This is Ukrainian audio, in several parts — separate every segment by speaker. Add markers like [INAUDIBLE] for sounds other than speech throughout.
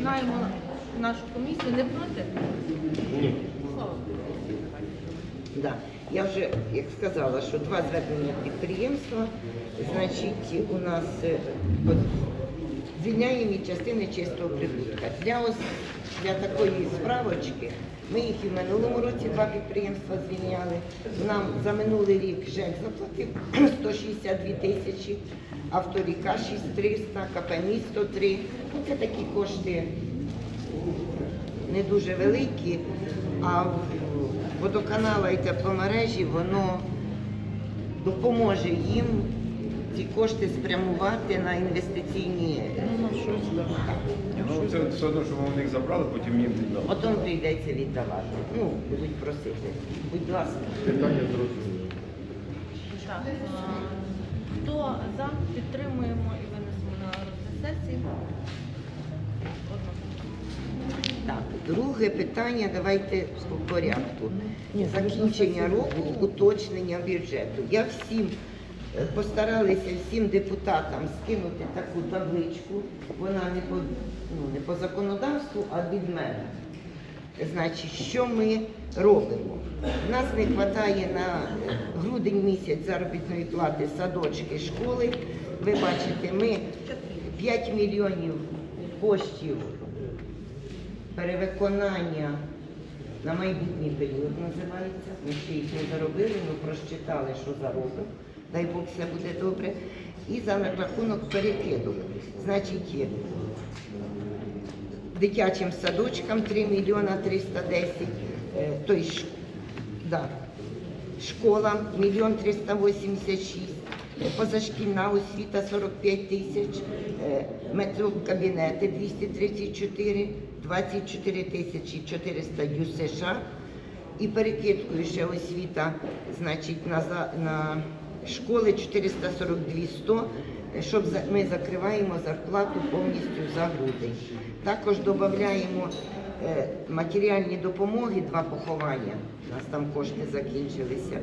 Speaker 1: розпочинаємо нашу комісію. Не проти?
Speaker 2: Ні. Да. Я вже як сказала, що два звернення підприємства, значить, у нас е, от, звільняємо частини чистого прибутка. Для, для такої справочки ми їх і в минулому році два підприємства звільняли. Нам за минулий рік ЖЕК заплатив [CLEARS THROAT] 162 тисячі, авторіка 6300, КП місто 3. Ну, це такі кошти не дуже великі, а водоканала і тепломережі воно допоможе їм ці кошти спрямувати на інвестиційні.
Speaker 3: Ну, це все одно, що ми у них забрали, потім їм віддали.
Speaker 2: Потім прийдеться віддавати. Ну, будуть просити. Будь ласка.
Speaker 3: Питання зрозуміло.
Speaker 1: Так, е, Хто за, підтримуємо і винесемо на розгляд сесії.
Speaker 2: Так, друге питання, давайте по порядку. Закінчення року, уточнення бюджету. Я всім постаралися всім депутатам скинути таку табличку. Вона не по, ну, не по законодавству, а від мене. Значить, що ми робимо? У нас не вистачає на грудень місяць заробітної плати садочки, школи. Ви бачите, ми 5 мільйонів коштів перевиконання на майбутній період називається. Ми ще їх не заробили, ми просчитали, що заробимо. Дай Бог все буде добре. І за рахунок перекиду. Значить, дитячим садочкам 3 мільйона 310, е, той да, школам мільйон 386, е, позашкільна освіта 45 тисяч, медкабінети 234, 24 тисячі 400 ЮСШ і перекидкою ще освіта, значить, на, на школи 442 100, е, щоб ми закриваємо зарплату повністю за грудень. Також додаємо е, матеріальні допомоги, два поховання. У нас там кошти закінчилися.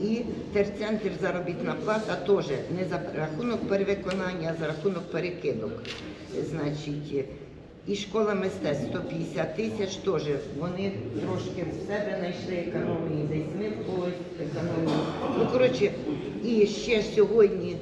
Speaker 2: І терцентр заробітна плата теж не за рахунок перевиконання, а за рахунок перекидок. Значить, е, і школа мистецтв 150 тисяч теж. Вони трошки в себе знайшли економії, десь ми в когось економії. Ну, коротше, і ще сьогодні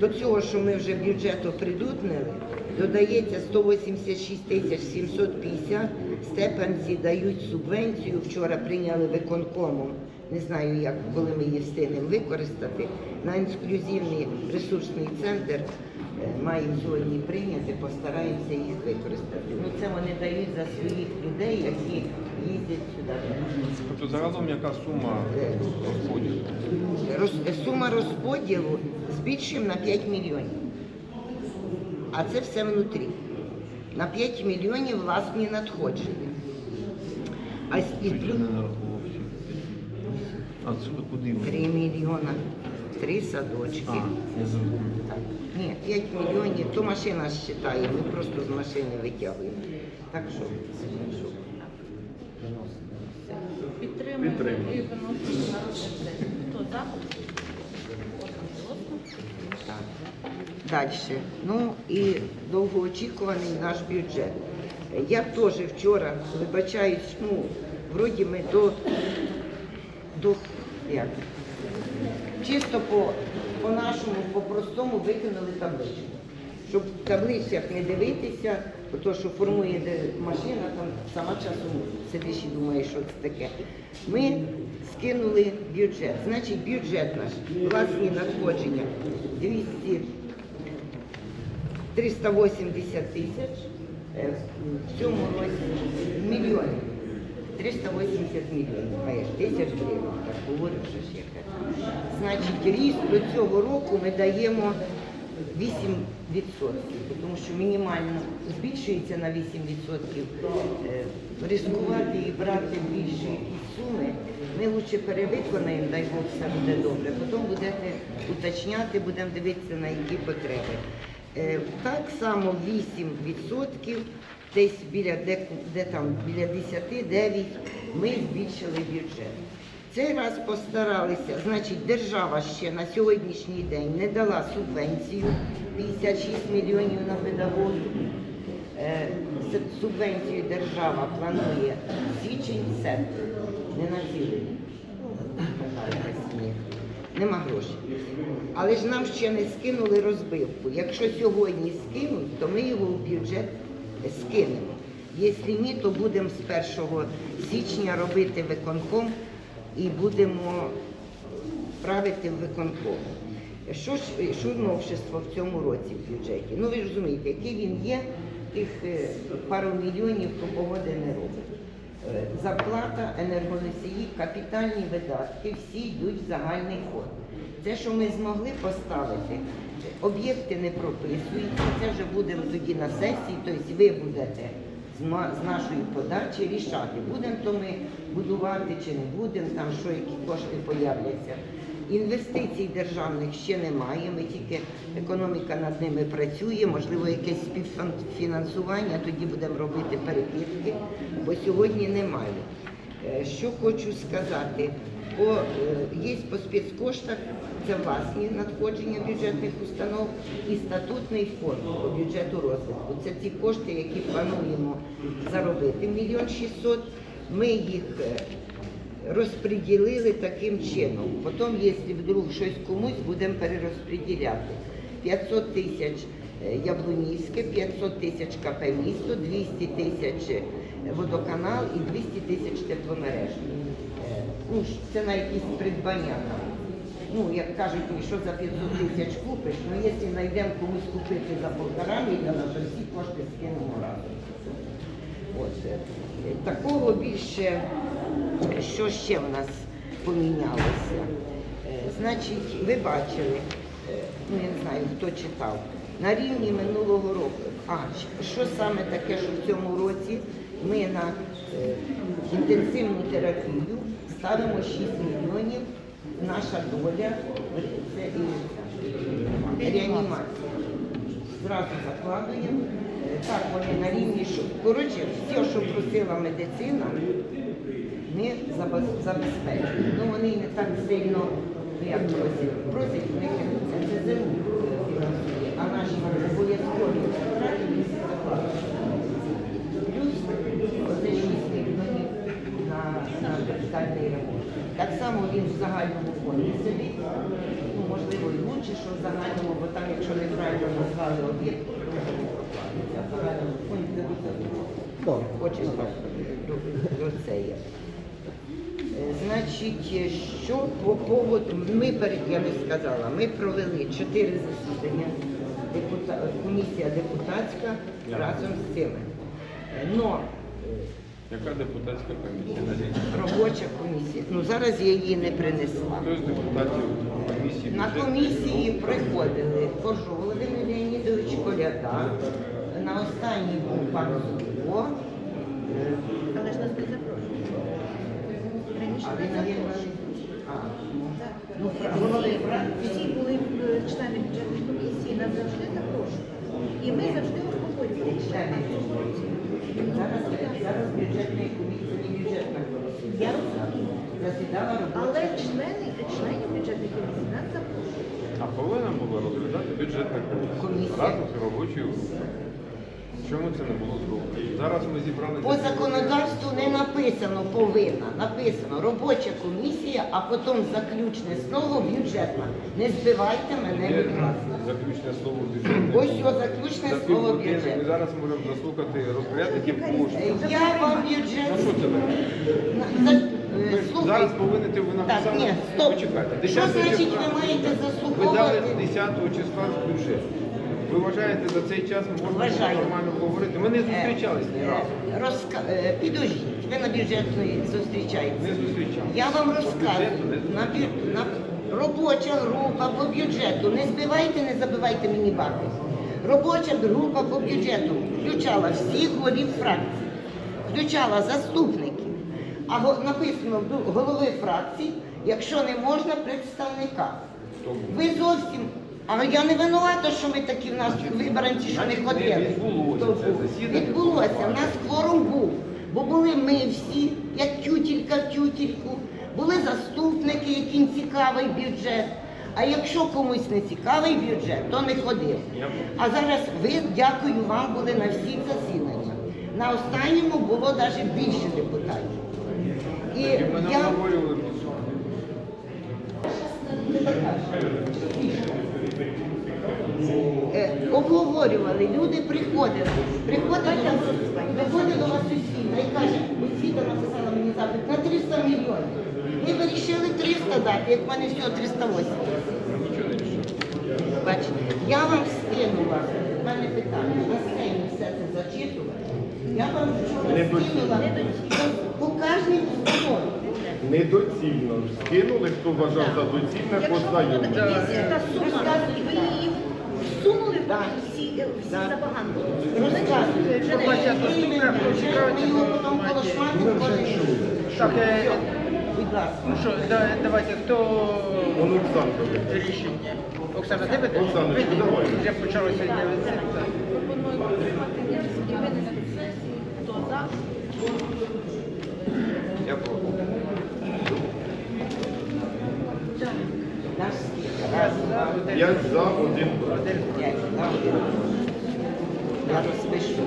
Speaker 2: до цього, що ми вже бюджету придутнили, додається 186 тисяч 750. Степанці дають субвенцію. Вчора прийняли виконкомом. Не знаю, як коли ми її встигнемо використати. На інклюзивний ресурсний центр маємо сьогодні прийняти, постараємося їх використати. Ну це вони дають за своїх людей, які їздять сюди.
Speaker 3: Тобто загалом яка сума розподілу?
Speaker 2: Роз- сума розподілу збільшуємо на 5 мільйонів. А це все внутрі. На 5 мільйонів власні надходження. А і
Speaker 3: Чуть
Speaker 2: плюс
Speaker 3: не нарахував всі. А це куди? ми?
Speaker 2: 3 мільйона, 3 садочки.
Speaker 3: А, я.
Speaker 2: Так. Ні, 5 мільйонів, то машина считає, ми просто з машини витягуємо. Так що, що виносимо.
Speaker 1: Підтримуємо
Speaker 3: Підтримуємо.
Speaker 1: і виносимо на розгляд. Хто за?
Speaker 2: Далі. Ну і довгоочікуваний наш бюджет. Я теж вчора вибачаюсь, ну, вроді ми до, до як, чисто по, по по-простому викинули табличку. Щоб в таблицях не дивитися, то, що формує машина, там сама часом сидиш і думаєш, що це таке. Ми скинули бюджет. Значить, бюджет наш, власні надходження 200 380 тисяч, е, в цьому році мільйонів. 380 мільйонів, ж тисяч гривень, так ж яке. Значить, ріст до цього року ми даємо 8%, тому що мінімально збільшується на 8%. Е, Ризикувати і брати більші суми, ми лучше перевиконаємо, дай Бог все буде добре. Потім будете уточняти, будемо дивитися на які потреби. Е, Так само 8%, десь біля де, де там біля 10, 9 ми збільшили бюджет. Цей раз постаралися, значить, держава ще на сьогоднішній день не дала субвенцію 56 мільйонів на педагогів. Е, субвенцію держава планує січень серпень, не на цілий. Нема грошей. Але ж нам ще не скинули розбивку. Якщо сьогодні скинуть, то ми його в бюджет скинемо. Якщо ні, то будемо з 1 січня робити виконком і будемо правити в виконком. Що ж що новшество в цьому році в бюджеті? Ну ви ж розумієте, який він є, тих е, пару мільйонів то погоди не робить. Е, Зарплата, енергоносії, капітальні видатки всі йдуть в загальний фонд. Те, що ми змогли поставити, об'єкти не прописуються, це вже будемо тоді на сесії, тобто ви будете з нашої подачі рішати, будемо то ми будувати чи не будемо, там що які кошти появляться. Інвестицій державних ще немає, ми тільки економіка над ними працює, можливо, якесь співфінансування, тоді будемо робити перекидки, бо сьогодні немає. Е, Що хочу сказати, по, е, є по спецкоштах, це власні надходження бюджетних установ і статутний фонд по бюджету розвитку. Це ті кошти, які плануємо заробити. Мільйон шістсот. Ми їх е, розподілили таким чином. Потім, якщо вдруг щось комусь, будемо перерозподіляти. 500 тисяч е, Яблунівське, 500 тисяч КП місто, 200 тисяч водоканал і 200 тисяч тепломереж. Ну, це на якісь придбання. Ну, як кажуть, що за 500 тисяч купиш, ну якщо знайдемо комусь купити за полтора мільйона, то всі кошти скинемо разом. От. е, Такого більше, що ще в нас помінялося? Е, Значить, ви бачили, е, ну не знаю, хто читав, на рівні минулого року. А, що саме таке, що в цьому році ми на інтенсивну терапію ставимо 6 мільйонів, наша доля це і реанімація зразу закладуємо. Так, вони на рівні, що коротше, все, що просила медицина, ми забезпечуємо. Ну вони не так сильно, як просять, просять в них це ЦЗУ а наші обов'язкові витрати ми всі закладуємо. Плюс оце 6 мільйонів на, на капітальний ремонт. Так само він в загальному фонді сидить. Ну, можливо, і лучше, що в загальному, бо там, якщо неправильно назвали об'єкт, то не проплатиться. В загальному фонді дадуть
Speaker 4: Так.
Speaker 2: Хочемо до, до це є. Е, Значить, що по поводу, ми перед, я не сказала, ми провели чотири засідання, депута, комісія депутатська разом з цими. Е, Но
Speaker 3: Яка депутатська комісія?
Speaker 2: Робоча комісія, ну зараз я її не принесла.
Speaker 3: Хто з депутатів комісії?
Speaker 2: На комісії приходили Коржов Володимир Леонідович Коляда, на останній був пан Зубко,
Speaker 1: Але ж нас не запрошують. Раніше
Speaker 2: а
Speaker 1: не запрошували.
Speaker 2: а, ну, фракції.
Speaker 1: Всі були е, члени бюджетної комісії, нас завжди запрошували. І ми завжди обговорювали
Speaker 2: члени комісії. Зараз, бюджетної комісії, не бюджетна комісія.
Speaker 1: Я розумію.
Speaker 2: Засідала
Speaker 1: Але
Speaker 2: робоча.
Speaker 1: члени, членів бюджетної комісії нас запрошують.
Speaker 3: А повинна була розглядати бюджетна комісія
Speaker 2: Комісія.
Speaker 3: разом з робочою групою. Чому це не було зроблено? Зараз ми зібралися.
Speaker 2: По законодавству не написано повинна, написано робоча комісія, а потім заключне слово бюджетна. Не збивайте мене,
Speaker 3: Є
Speaker 2: будь ласка.
Speaker 3: заключне слово бюджетне.
Speaker 2: Ось що заключне
Speaker 3: За
Speaker 2: слово бюджет.
Speaker 3: Ми зараз можемо заслухати розпорядників коштів.
Speaker 2: Е, Я вам бюджет.
Speaker 3: За що це ви?
Speaker 2: На- за-
Speaker 3: Ви
Speaker 2: е,
Speaker 3: ж
Speaker 2: Слухайте.
Speaker 3: зараз повинні ви
Speaker 2: Так,
Speaker 3: написали.
Speaker 2: ні, стоп.
Speaker 3: Почекайте.
Speaker 2: Що
Speaker 3: 10
Speaker 2: значить
Speaker 3: числа.
Speaker 2: ви маєте
Speaker 3: Ви дали
Speaker 2: заслуховувати?
Speaker 3: 10 числа бюджет. Ви вважаєте, за цей час можна
Speaker 2: Вважаю.
Speaker 3: нормально говорити? Ми не зустрічались ні
Speaker 2: Е,
Speaker 3: разу.
Speaker 2: е, розка- е, Підождіть, ви на бюджетної зустрічаєтеся.
Speaker 3: Не зустрічались.
Speaker 2: Я вам розказую.
Speaker 3: бюджету не
Speaker 2: На, бю- на робоча група по бюджету. Не збивайте, не забивайте мені баки. Робоча група по бюджету включала всіх голів фракцій, включала заступників. А го- написано голови фракцій, якщо не можна, представника.
Speaker 3: Тому.
Speaker 2: Ви зовсім. А я не винувата, що ми такі в нас вибранці, що не ходили.
Speaker 3: відбулося засідання.
Speaker 2: У нас кворум був. Бо були ми всі, як тютілька в тютільку, були заступники, яким цікавий бюджет. А якщо комусь не цікавий бюджет, то не ходив. А зараз ви, дякую вам, були на всіх засіданнях. На останньому було навіть більше депутатів. І я
Speaker 3: обговорювали.
Speaker 2: е, люди приходили. Приходили до нас, вас Освіта і каже, Освіта написала мені запит на 300 мільйонів. Ми вирішили 300 дати, як в мене всього 380.
Speaker 3: Нічого не рішили.
Speaker 2: Бачите, я вам скинула, в мене питання, на сцені все це зачитувати. Я вам вчора скинула по кожній установі.
Speaker 4: Недоцільно скинули, хто вважав за доцільне познайомити.
Speaker 5: Та сума, ви її всунули всі, всі
Speaker 2: Так.
Speaker 5: забаганки.
Speaker 6: Так, е, ну що, да- давайте, хто рішення? Оксана, тебе?
Speaker 4: Давай.
Speaker 6: Я почалося сьогодні.
Speaker 1: Пропоную підтримати і винести на сесію. Хто за?
Speaker 3: Я
Speaker 4: Я за,
Speaker 2: 1 проти. Я розпишу.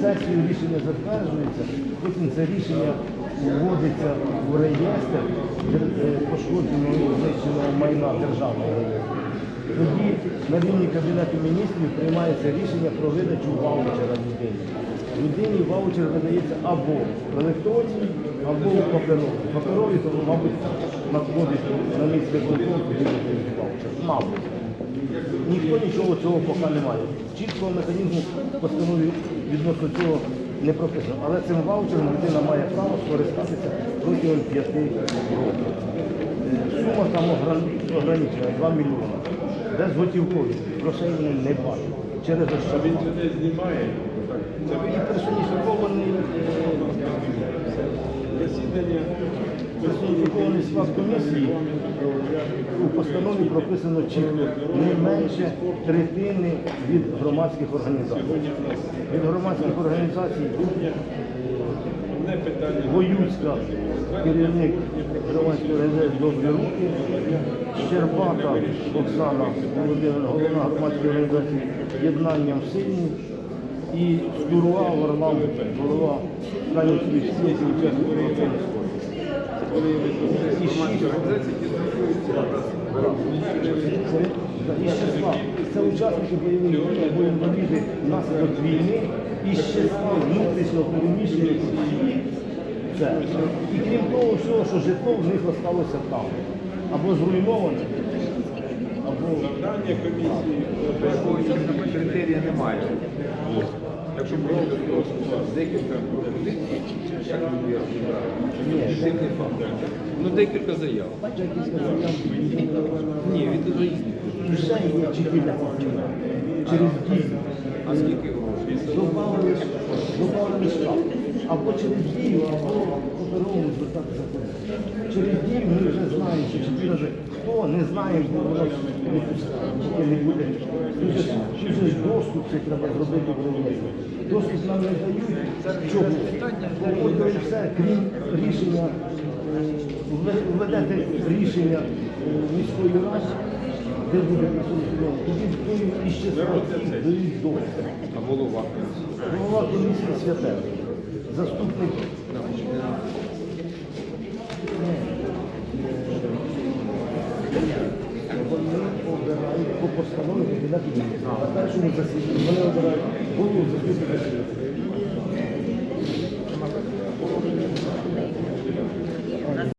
Speaker 7: Сесію рішення затверджується, потім це рішення вводиться в реєстр е, пошкодженого знищеного майна державного реєстру. Тоді на рівні Кабінету міністрів приймається рішення про видачу ваучера людини. Людині ваучер видається або в електронній, або в паперовій. Паперові, то, мабуть, надходить на місце куди видають ваучер. Мабуть. Ніхто нічого цього поки не має. Чіткого механізму в постанові відносно цього не прописано. Але цим ваучером людина має право скористатися протягом п'яти років. Сума там ограничена 2 мільйони. Без готівкові. Грошей не бачать. Через Він
Speaker 4: Це знімає.
Speaker 7: І персоніфікований
Speaker 4: Засідання.
Speaker 7: персоніфікований склад комісії у постанові прописано чітко не менше третини від громадських організацій. Від громадських організацій Воюцька, керівник громадської організації «Добрі руки», Щербата Оксана Володимирівна, головна громадської організації «Єднанням сильні» і Скуруа Варлам, голова Канівської спілки учасників Європейської. І шість це, із числа, це учасники бойових дій або інваліди внаслідок війни із числа внутрішньо переміщених осіб. Це. І крім того всього, що житло в них залишилося там. Або зруйноване, Ну,
Speaker 4: завдання комісії.
Speaker 3: Е, критерія немає. Якщо просто декілька пропозицій, як ви розібрали, не факт. Ну декілька заяв. Ні, від
Speaker 7: егоїзму. Через дій.
Speaker 3: А скільки грошей?
Speaker 7: Добавили штраф. Або через дію, або по-другому. Через дію ми вже знаємо, що 14 ніхто не знає, бо воно таке не буде. Через доступ це треба зробити проводити. Доступ нам не дають чого. Проводили все, крім рішення, е, введете рішення е, міської ради, де буде присутньо, тоді хто і ще дають доступ.
Speaker 3: А голова?
Speaker 7: Голова комісії святе. Заступник. встановлюють кабінет міністрів. На першому засіданні вони обирають голову засідання.